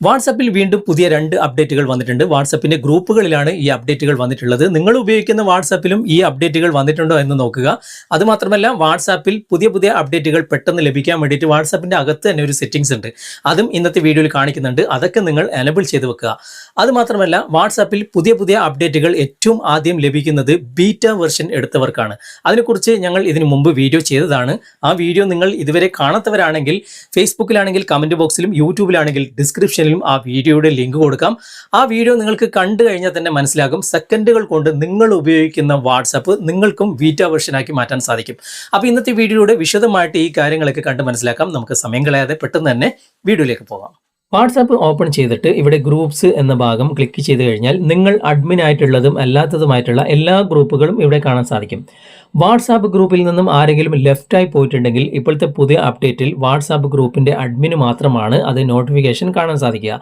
വാട്സപ്പിൽ വീണ്ടും പുതിയ രണ്ട് അപ്ഡേറ്റുകൾ വന്നിട്ടുണ്ട്. വാട്സപ്പിന്റെ ഗ്രൂപ്പുകളിലാണ് ഈ അപ്ഡേറ്റുകൾ വന്നിട്ടുള്ളത്. നിങ്ങൾ ഉപയോഗിക്കുന്ന വാട്സപ്പിലും ഈ അപ്ഡേറ്റുകൾ വന്നിട്ടുണ്ടോ എന്ന് നോക്കുക. അതുമാത്രമല്ല വാട്സാപ്പിൽ പുതിയ പുതിയ അപ്ഡേറ്റുകൾ പെട്ടെന്ന് ലഭിക്കാൻ വേണ്ടിയിട്ട് വാട്സാപ്പിന്റെ അകത്ത് തന്നെ ഒരു സെറ്റിംഗ്സ് ഉണ്ട്. അതും ഇന്നത്തെ വീഡിയോയിൽ കാണിക്കുന്നുണ്ട്. അതൊക്കെ നിങ്ങൾ എനബിൾ ചെയ്ത് വെക്കുക. അതുമാത്രമല്ല വാട്സാപ്പിൽ പുതിയ പുതിയ അപ്ഡേറ്റുകൾ ഏറ്റവും ആദ്യം ലഭിക്കുന്നത് ബീറ്റ വെർഷൻ എടുത്തവർക്കാണ്. അതിനെക്കുറിച്ച് ഞങ്ങൾ ഇതിനു മുമ്പ് വീഡിയോ ചെയ്തതാണ്. ആ വീഡിയോ നിങ്ങൾ ഇതുവരെ കാണാത്തവരാണെങ്കിൽ ഫേസ്ബുക്കിലാണെങ്കിൽ കമന്റ് ബോക്സിലും യൂട്യൂബിലാണെങ്കിൽ ഡിസ്ക്രിപ്ഷനിലും ആ വീഡിയോയുടെ ലിങ്ക് കൊടുക്കാം. ആ വീഡിയോ നിങ്ങൾക്ക് കണ്ടു കഴിഞ്ഞാൽ തന്നെ മനസ്സിലാകും സെക്കൻഡുകൾ കൊണ്ട് നിങ്ങൾ ഉപയോഗിക്കുന്ന വാട്സപ്പ് നിങ്ങൾക്കും വീറ്റ വെർഷനാക്കി മാറ്റാൻ സാധിക്കും. അപ്പോൾ ഇന്നത്തെ വീഡിയോയുടെ വിശദമായിട്ട് ഈ കാര്യങ്ങളൊക്കെ കണ്ട് മനസ്സിലാക്കാം. നമുക്ക് സമയം കളയാതെ പെട്ടെന്ന് തന്നെ വീഡിയോയിലേക്ക് പോകാം. വാട്സാപ്പ് ഓപ്പൺ ചെയ്തിട്ട് ഇവിടെ ഗ്രൂപ്പ്സ് എന്ന ഭാഗം ക്ലിക്ക് ചെയ്ത് കഴിഞ്ഞാൽ നിങ്ങൾ അഡ്മിൻ ആയിട്ടുള്ളതും അല്ലാത്തതുമായിട്ടുള്ള എല്ലാ ഗ്രൂപ്പുകളും ഇവിടെ കാണാൻ സാധിക്കും. വാട്സാപ്പ് ഗ്രൂപ്പിൽ നിന്നും ആരെങ്കിലും ലെഫ്റ്റായി പോയിട്ടുണ്ടെങ്കിൽ ഇപ്പോഴത്തെ പുതിയ അപ്ഡേറ്റിൽ വാട്സാപ്പ് ഗ്രൂപ്പിന്റെ അഡ്മിന് മാത്രമാണ് അത് നോട്ടിഫിക്കേഷൻ കാണാൻ സാധിക്കുക.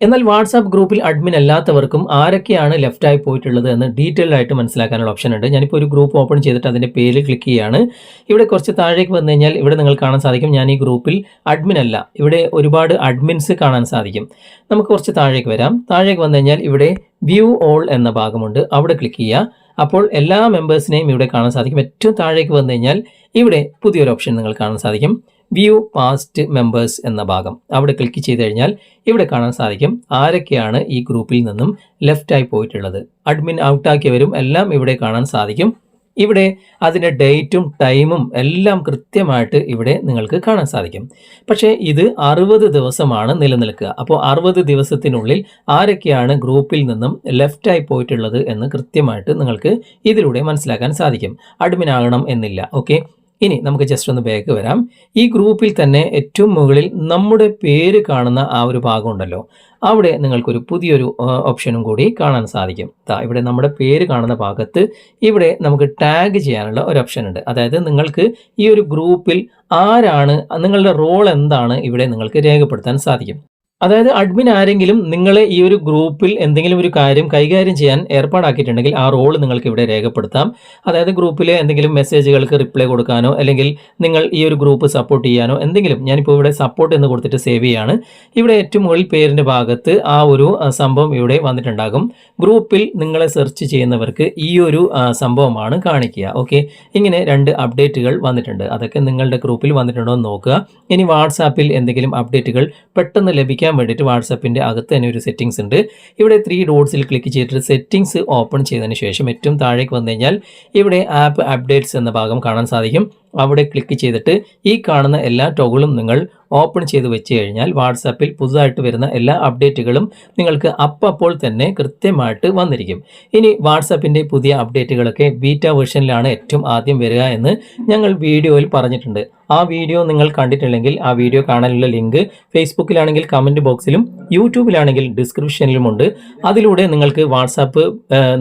എന്നാൽ വാട്സാപ്പ് ഗ്രൂപ്പിൽ അഡ്മിൻ അല്ലാത്തവർക്കും ആരൊക്കെയാണ് ലെഫ്റ്റായി പോയിട്ടുള്ളത് എന്ന് ഡീറ്റെയിൽഡ് ആയിട്ട് മനസ്സിലാക്കാനുള്ള ഓപ്ഷൻ ഉണ്ട്. ഞാനിപ്പോൾ ഒരു ഗ്രൂപ്പ് ഓപ്പൺ ചെയ്തിട്ട് അതിന്റെ പേര് ക്ലിക്ക് ചെയ്യുകയാണ് ഇവിടെ കുറച്ച് താഴേക്ക് വന്നു കഴിഞ്ഞാൽ ഇവിടെ നിങ്ങൾ കാണാൻ സാധിക്കും. ഞാൻ ഈ ഗ്രൂപ്പിൽ അഡ്മിൻ അല്ല. ഇവിടെ ഒരുപാട് അഡ്മിൻസ് കാണാൻ സാധിക്കും. നമുക്ക് കുറച്ച് താഴേക്ക് വരാം. താഴേക്ക് വന്നു കഴിഞ്ഞാൽ ഇവിടെ വ്യൂ ഓൾ എന്ന ഭാഗമുണ്ട്. അവിടെ ക്ലിക്ക് ചെയ്യുക. അപ്പോൾ എല്ലാ മെമ്പേഴ്സിനെയും ഇവിടെ കാണാൻ സാധിക്കും. ഏറ്റവും താഴേക്ക് വന്നു കഴിഞ്ഞാൽ ഇവിടെ പുതിയൊരു ഓപ്ഷൻ നിങ്ങൾ കാണാൻ സാധിക്കും. വ്യൂ പാസ്റ്റ് മെമ്പേഴ്സ് എന്ന ഭാഗം. അവിടെ ക്ലിക്ക് ചെയ്ത് കഴിഞ്ഞാൽ ഇവിടെ കാണാൻ സാധിക്കും ആരൊക്കെയാണ് ഈ ഗ്രൂപ്പിൽ നിന്നും ലെഫ്റ്റായി പോയിട്ടുള്ളത്. അഡ്മിൻ ഔട്ടാക്കിയവരും എല്ലാം ഇവിടെ കാണാൻ സാധിക്കും. ഇവിടെ അതിന്റെ ഡേറ്റും ടൈമും എല്ലാം കൃത്യമായിട്ട് ഇവിടെ നിങ്ങൾക്ക് കാണാൻ സാധിക്കും. പക്ഷേ ഇത് അറുപത് ദിവസമാണ് നിലനിൽക്കുക. അപ്പോൾ അറുപത് ദിവസത്തിനുള്ളിൽ ആരൊക്കെയാണ് ഗ്രൂപ്പിൽ നിന്നും ലെഫ്റ്റായി പോയിട്ടുള്ളത് എന്ന് കൃത്യമായിട്ട് നിങ്ങൾക്ക് ഇതിലൂടെ മനസ്സിലാക്കാൻ സാധിക്കും. അഡ്മിൻ ആകണം എന്നില്ല. ഓക്കെ ഇനി നമുക്ക് ജസ്റ്റ് ഒന്ന് ബാക്ക് വരാം. ഈ ഗ്രൂപ്പിൽ തന്നെ ഏറ്റവും മുകളിൽ നമ്മുടെ പേര് കാണുന്ന ആ ഒരു ഭാഗം ഉണ്ടല്ലോ. അവിടെ നിങ്ങൾക്കൊരു പുതിയൊരു ഓപ്ഷനും കൂടി കാണാൻ സാധിക്കും. ദാ ഇവിടെ നമ്മുടെ പേര് കാണുന്ന ഭാഗത്ത് ഇവിടെ നമുക്ക് ടാഗ് ചെയ്യാനുള്ള ഒരു ഓപ്ഷൻ ഉണ്ട്. അതായത് നിങ്ങൾക്ക് ഈ ഒരു ഗ്രൂപ്പിൽ ആരാണ് നിങ്ങളുടെ റോൾ എന്താണ് ഇവിടെ നിങ്ങൾക്ക് രേഖപ്പെടുത്താൻ സാധിക്കും. അതായത് അഡ്മിൻ ആരെങ്കിലും നിങ്ങളെ ഈ ഒരു ഗ്രൂപ്പിൽ എന്തെങ്കിലും ഒരു കാര്യം കൈകാര്യം ചെയ്യാൻ ഏർപ്പാടാക്കിയിട്ടുണ്ടെങ്കിൽ ആ റോൾ നിങ്ങൾക്ക് ഇവിടെ രേഖപ്പെടുത്താം. അതായത് ഗ്രൂപ്പിലെ എന്തെങ്കിലും മെസ്സേജുകൾക്ക് റിപ്ലൈ കൊടുക്കാനോ അല്ലെങ്കിൽ നിങ്ങൾ ഈ ഒരു ഗ്രൂപ്പ് സപ്പോർട്ട് ചെയ്യാനോ എന്തെങ്കിലും ഞാനിപ്പോൾ ഇവിടെ സപ്പോർട്ട് എന്ന് കൊടുത്തിട്ട് സേവ് ചെയ്യാണ്. ഇവിടെ ഏറ്റവും മുകളിൽ പേരിന്റെ ഭാഗത്ത് ആ ഒരു സംഭവം ഇവിടെ വന്നിട്ടുണ്ടാകും. ഗ്രൂപ്പിൽ നിങ്ങളെ സെർച്ച് ചെയ്യുന്നവർക്ക് ഈ ഒരു സംഭവമാണ് കാണിക്കുക. ഓക്കെ? ഇങ്ങനെ രണ്ട് അപ്ഡേറ്റുകൾ വന്നിട്ടുണ്ട്. അതൊക്കെ നിങ്ങളുടെ ഗ്രൂപ്പിൽ വന്നിട്ടുണ്ടോ എന്ന് നോക്കുക. ഇനി വാട്സാപ്പിൽ എന്തെങ്കിലും അപ്ഡേറ്റുകൾ പെട്ടെന്ന് ലഭിക്കാൻ വേണ്ടിയിട്ട് വാട്സാപ്പിന്റെ അകത്ത് തന്നെ ഒരു സെറ്റിംഗ്സ് ഉണ്ട്. ഇവിടെ ത്രീ ഡോട്ട്സിൽ ക്ലിക്ക് ചെയ്തിട്ട് സെറ്റിംഗ്സ് ഓപ്പൺ ചെയ്തതിന് ശേഷം ഏറ്റവും താഴേക്ക് വന്നു കഴിഞ്ഞാൽ ഇവിടെ ആപ്പ് അപ്ഡേറ്റ്സ് എന്ന ഭാഗം കാണാൻ സാധിക്കും. അവിടെ ക്ലിക്ക് ചെയ്തിട്ട് ഈ കാണുന്ന എല്ലാ ടോഗിളും നിങ്ങൾ ഓപ്പൺ ചെയ്ത് വെച്ച് കഴിഞ്ഞാൽ വാട്സാപ്പിൽ പുതുതായിട്ട് വരുന്ന എല്ലാ അപ്ഡേറ്റുകളും നിങ്ങൾക്ക് അപ്പോൾ തന്നെ കൃത്യമായിട്ട് വന്നിരിക്കും. ഇനി വാട്സാപ്പിന്റെ പുതിയ അപ്ഡേറ്റുകളൊക്കെ ബീറ്റ വേർഷനിലാണ് ഏറ്റവും ആദ്യം വരിക എന്ന് ഞങ്ങൾ വീഡിയോയിൽ പറഞ്ഞിട്ടുണ്ട്. ആ വീഡിയോ നിങ്ങൾ കണ്ടിട്ടില്ലെങ്കിൽ ആ വീഡിയോ കാണാനുള്ള ലിങ്ക് ഫേസ്ബുക്കിലാണെങ്കിൽ കമന്റ് ബോക്സിലും യൂട്യൂബിലാണെങ്കിൽ ഡിസ്ക്രിപ്ഷനിലുമുണ്ട് അതിലൂടെ നിങ്ങൾക്ക് വാട്സാപ്പ്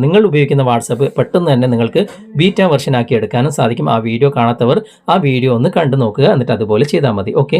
നിങ്ങൾ ഉപയോഗിക്കുന്ന വാട്സാപ്പ് പെട്ടെന്ന് തന്നെ നിങ്ങൾക്ക് ബീറ്റ വെർഷൻ ആക്കി എടുക്കാനും സാധിക്കും. ആ വീഡിയോ കാണാത്തവർ ആ വീഡിയോ ഒന്ന് കണ്ടു നോക്കുക എന്നിട്ട് അതുപോലെ ചെയ്താൽ മതി. ഓക്കെ?